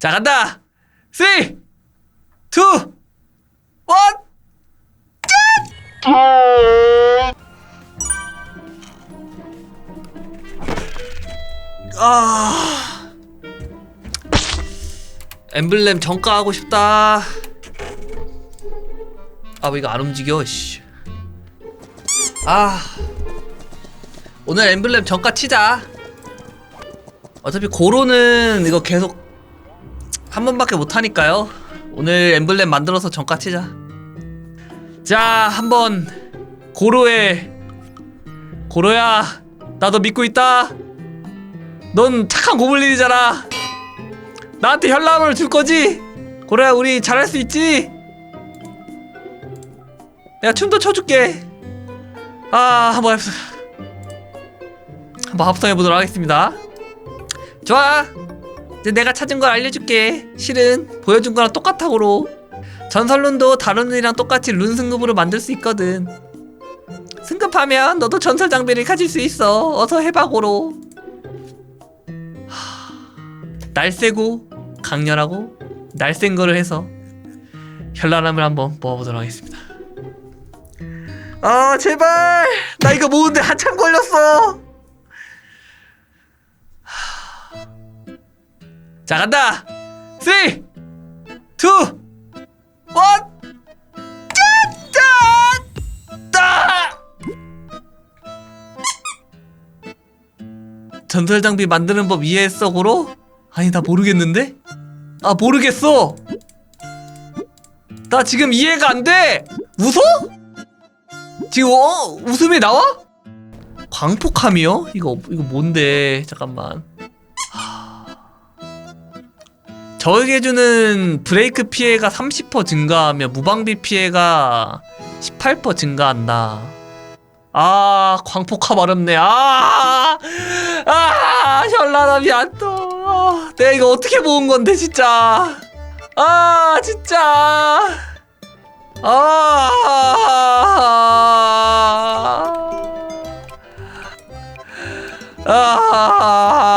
자 간다. 3 2 1 아. 엠블렘 정가하고 싶다. 아왜 이거 안 움직여 씨. 아. 오늘 엠블렘 정가 치자. 어차피 고로는 이거 계속 한 번밖에 못 하니까요. 오늘 엠블렘 만들어서 정가 치자. 자 한번 고로의 고로야 나너 믿고 있다. 넌 착한 고블린이잖아. 나한테 현람을 줄 거지? 고로야 우리 잘할 수 있지? 내가 춤도 춰줄게. 아 한번 해보자 한번 합성해 보도록 하겠습니다. 좋아 이제 내가 찾은 걸 알려줄게. 실은 보여준 거랑 똑같아 고로. 전설룬도 다른 룬이랑 똑같이 룬 승급으로 만들 수 있거든. 승급하면 너도 전설 장비를 가질 수 있어. 어서 해봐 고로. 하... 날쌔고 강렬하고 날쌘 거를 해서 현란함을 한번 모아보도록 하겠습니다. 아 제발! 나 이거 모으는데 한참 걸렸어 자 간다 3 2 1 짜짜 전설 장비 만드는 법 이해했어 고로? 아니 나 모르겠는데? 아 모르겠어 나 지금 이해가 안돼 웃어? 지금 어? 웃음이 나와? 광폭함이요? 이거 이거 뭔데? 잠깐만. 저에게 주는 브레이크 피해가 30% 증가하며 무방비 피해가 18% 증가한다. 아, 광폭함 어렵네. 아, 아, 현란함이 안 떠. 아, 내가 이거 어떻게 모은 건데, 진짜. 아, 진짜. 아. 아.